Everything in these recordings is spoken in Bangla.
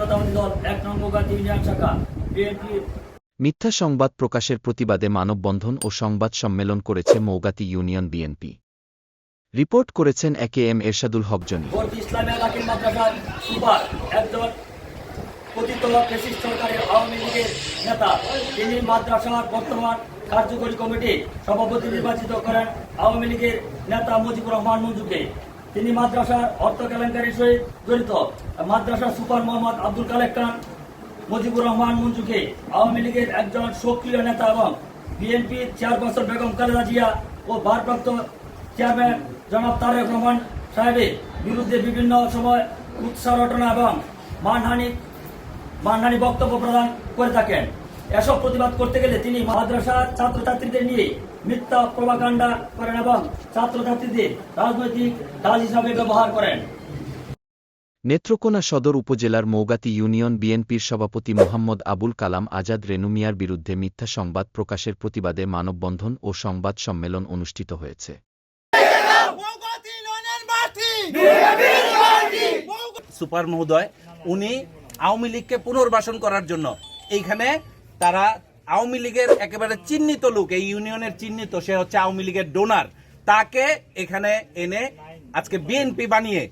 জাতীয়তাবাদী দল এক নম্বর ইউনিয়ন শাখা বিএনপি। মিথ্যা সংবাদ প্রকাশের প্রতিবাদে মানববন্ধন ও সংবাদ সম্মেলন করেছে মৌগাতি ইউনিয়ন বিএনপি। রিপোর্ট করেছেন একে এম এরশাদুল হকজনী ভর্তি ইসলামিয়া মাদ্রাসার সুপার একজন পতিত ফেসিস্ট সরকারের আওয়ামী লীগের নেতা। তিনি মাদ্রাসার বর্তমান কার্যকরী কমিটি সভাপতি নির্বাচিত করেন আওয়ামী লীগের নেতা মুজিবুর রহমান মঞ্জুকে। তিনি মাদ্রাসার অর্থ কেলেঙ্কারির সহিত জড়িত। মাদ্রাসার সুপার মোহাম্মদ আব্দুল কালেক খান, মুজিবুর রহমান মঞ্জুকে আওয়ামী লীগের একজন সক্রিয় নেতা এবং বিএনপির চেয়ারপারসন বেগম খালেদা জিয়া ও ভারপ্রাপ্ত চেয়ারম্যান জনাব তারেক রহমান সাহেবের বিরুদ্ধে বিভিন্ন সময় উৎসাহ রটনা এবং মানহানি মানহানি বক্তব্য প্রদান করে থাকেন। এসব প্রতিবাদ করতে গেলে তিনি মাদ্রাসার ছাত্রছাত্রীদের নিয়ে মিথ্যা প্রভাকাণ্ডা করেন এবং ছাত্রছাত্রীদের রাজনৈতিক ঢাল হিসাবে ব্যবহার করেন। নেত্রকোনা সদর উপজেলার মৌগাতি ইউনিয়ন বিএনপির সভাপতি মোহাম্মদ আবুল কালাম আজাদ রেনুমিয়ার বিরুদ্ধে মিথ্যা সংবাদ প্রকাশের প্রতিবাদে মানববন্ধন ও সংবাদ সম্মেলন অনুষ্ঠিত হয়েছে। মৌগতি ইউনিয়নের মাটি সুপার মহোদয় উনি আওয়ামী লীগকে পুনর্বাসন করার জন্য এইখানে তারা আওয়ামী লীগের একেবারে চিহ্নিত লোক, এই ইউনিয়নের চিহ্নিত, সে হচ্ছে আওয়ামী লীগের ডোনার তাকে এখানে এনে আজকে বিএনপি বানিয়ে,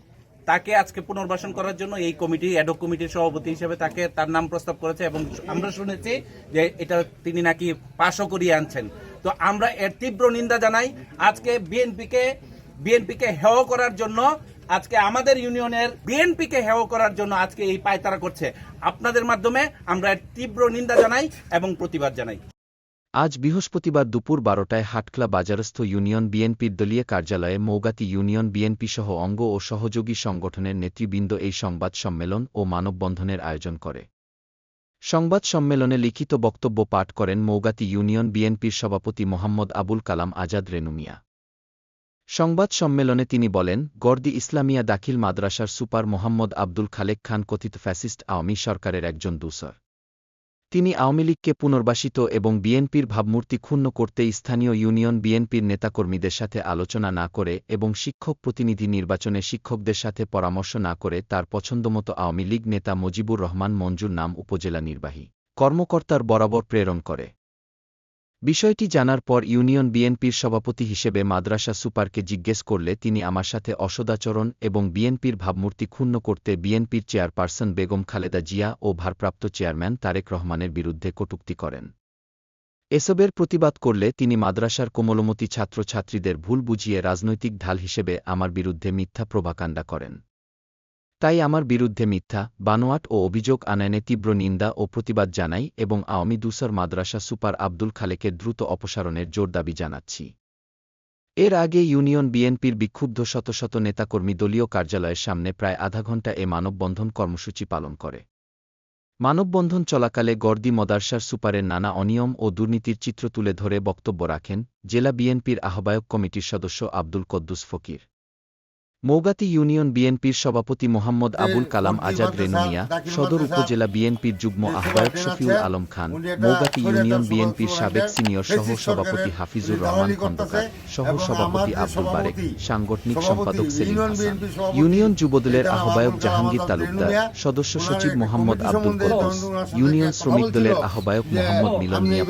তাকে আজকে পুনর্বাসন করার জন্য এই কমিটি অ্যাডক কমিটির সভাপতি হিসেবে তাকে তার নাম প্রস্তাব করেছে এবং আমরা শুনেছি যে এটা তিনি নাকি পাশও করিয়ে আনছেন। তো আমরা এর তীব্র নিন্দা জানাই। আজকে বিএনপিকে বিএনপিকে হেয় করার জন্য আজকে আমাদের ইউনিয়নের বিএনপিকে হেয় করার জন্য আজকে এই পায়তারা করছে। আপনাদের মাধ্যমে আমরা তীব্র নিন্দা জানাই এবং প্রতিবাদ জানাই। আজ বৃহস্পতিবার দুপুর বারোটায় হাটখলা বাজারস্থ ইউনিয়ন বিএনপির দলীয় কার্যালয়ে মৌগাতি ইউনিয়ন বিএনপি সহ অঙ্গ ও সহযোগী সংগঠনের নেতৃবৃন্দ এই সংবাদ সম্মেলন ও মানববন্ধনের আয়োজন করে। সংবাদ সম্মেলনে লিখিত বক্তব্য পাঠ করেন মৌগাতি ইউনিয়ন বিএনপির সভাপতি মোহাম্মদ আবুল কালাম আজাদ রেনুমিয়া। সংবাদ সম্মেলনে তিনি বলেন, গর্দি ইসলামিয়া দাখিল মাদ্রাসার সুপার মোহাম্মদ আব্দুল খালেক খান কথিত ফ্যাসিস্ট আওয়ামী সরকারের একজন দূসর তিনি আওয়ামী লীগকে পুনর্বাসিত এবং বিএনপির ভাবমূর্তি ক্ষুণ্ণ করতে স্থানীয় ইউনিয়ন বিএনপির নেতাকর্মীদের সাথে আলোচনা না করে এবং শিক্ষক প্রতিনিধি নির্বাচনে শিক্ষকদের সাথে পরামর্শ না করে তার পছন্দমতো আওয়ামী লীগ নেতা মজিবুর রহমান মঞ্জুর নাম উপজেলা নির্বাহী কর্মকর্তার বরাবর প্রেরণ করে। বিষয়টি জানার পর ইউনিয়ন বিএনপির সভাপতি হিসেবে মাদ্রাসা সুপারকে জিজ্ঞেস করলে তিনি আমার সাথে অসদাচরণ এবং বিএনপির ভাবমূর্তি ক্ষুণ্ণ করতে বিএনপির চেয়ারপারসন বেগম খালেদা জিয়া ও ভারপ্রাপ্ত চেয়ারম্যান তারেক রহমানের বিরুদ্ধে কটূক্তি করেন। এসবের প্রতিবাদ করলে তিনি মাদ্রাসার কোমলমতি ছাত্রছাত্রীদের ভুল বুঝিয়ে রাজনৈতিক ঢাল হিসেবে আমার বিরুদ্ধে মিথ্যা প্রভাকাণ্ডা করেন। তাই আমার বিরুদ্ধে মিথ্যা, বানোয়াট ও অভিযোগ আনায়নে তীব্র নিন্দা ও প্রতিবাদ জানাই এবং আওয়ামী দুসর মাদ্রাসা সুপার আব্দুল খালেকের দ্রুত অপসারণের জোর দাবি জানাচ্ছি। এর আগে ইউনিয়ন বিএনপির বিক্ষুব্ধ শত শত নেতাকর্মী দলীয় কার্যালয়ের সামনে প্রায় আধা ঘণ্টা এ মানববন্ধন কর্মসূচি পালন করে। মানববন্ধন চলাকালে গর্দি মদারসার সুপারের নানা অনিয়ম ও দুর্নীতির চিত্র তুলে ধরে বক্তব্য রাখেন জেলা বিএনপির আহ্বায়ক কমিটির সদস্য আব্দুল কদ্দুস ফকির। মৌগাতি ইউনিয়ন বিএনপির সভাপতি মোহাম্মদ আবুল কালাম আজাদ রেনুমিয়া সদর উপজেলা বিএনপির যুগ্ম আহ্বায়ক শফিউল আলম খান মৌগাতি ইউনিয়ন বিএনপির সাবেক সিনিয়র সহ সভাপতি হাফিজুর রহমান খন্দকার সহ সভাপতি আব্দুল বারেক সাংগঠনিক সম্পাদক সেলিম হাসান ইউনিয়ন যুবদলের আহ্বায়ক জাহাঙ্গীর তালুকদার সদস্য সচিব মোহাম্মদ আব্দুল কদ্দুস ইউনিয়ন শ্রমিক দলের আহ্বায়ক মোহাম্মদ মিলন মিয়া